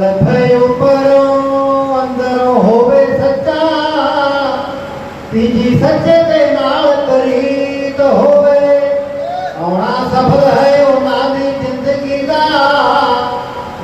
ਲੱਭੇ ਉਪਰੋਂ ਅੰਦਰੋਂ ਹੋਵੇ ਸੱਚਾ, ਤੀਜੀ ਸੱਚੇ ਦੇ ਨਾਲ ਕਰੀਤ ਹੋਵੇ। ਆਉਣਾ ਸਫਲ ਹੈ ਉਹਨਾਂ ਦੀ ਜ਼ਿੰਦਗੀ ਦਾ,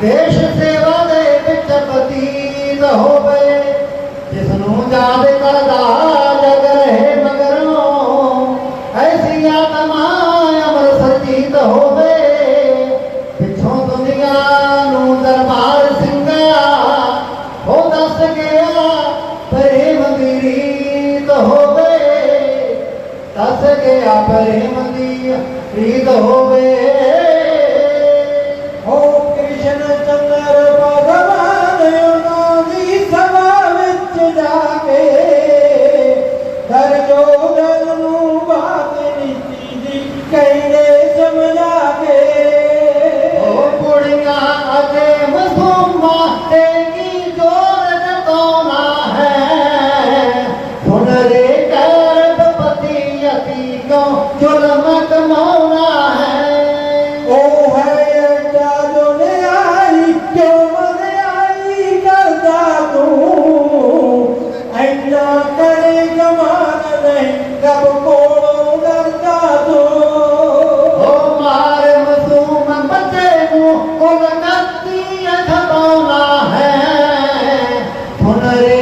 ਦੇਸ਼ ਸੇਵਾ ਦੇ ਵਿੱਚ ਬਤੀਤ ਹੋਵੇ। ਜਿਸ ਨੂੰ ਯਾਦ ਕਰਦਾ ਤਸ ਗਿਆ ਪ੍ਰੇਮ ਦੀ ਪ੍ਰੀਤ ਹੋਵੇ। ਹੋ ਕ੍ਰਿਸ਼ਨ ਚੰਦਰ ਭਗਵਾਨ, ਉਹਨਾਂ ਦੀ ਸਭਾ ਵਿੱਚ ਜਾ ਕੇ ਦਰ ਜੋਗਨ ਹੈ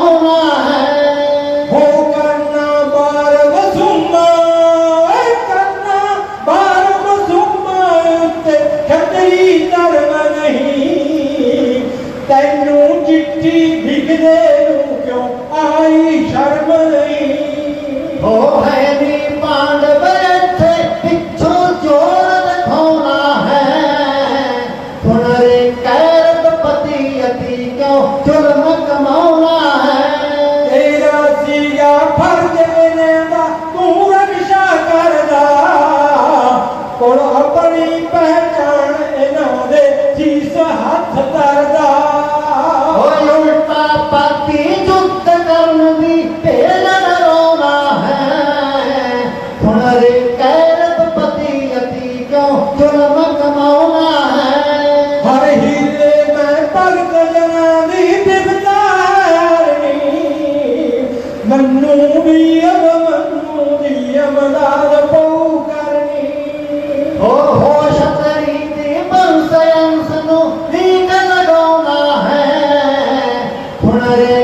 ਆਈ ਸ਼ਰਮ ਨਹੀਂ। ਉਹ ਹੈ ਨੀ ਪਾਂਡਵ ਇੱਥੇ, ਪਿੱਛੋਂ ਜੋਰ ਦਿਖਾਉਣਾ ਹੈ। ਸੁਣ ਰੇ ਪਤੀ ਅਤੀ ਕਿਉਂ ਜ਼ੁਲਮ ਕਮਾਉਣਾ ਹੈ? ਤੇਰਾ ਸੀਗਾ ਫਰਜ਼ ਇਹਨਾਂ ਦਾ, ਤੂੰ ਰਖਸ਼ਾ ਕਰਦਾ। ਕੋਲ ਆਪਣੀ ਪਹਿਚਾਣ ਇਹਨਾਂ ਦੇ ਸੀਸ ਹੱਥ ਧਰਦਾ Hare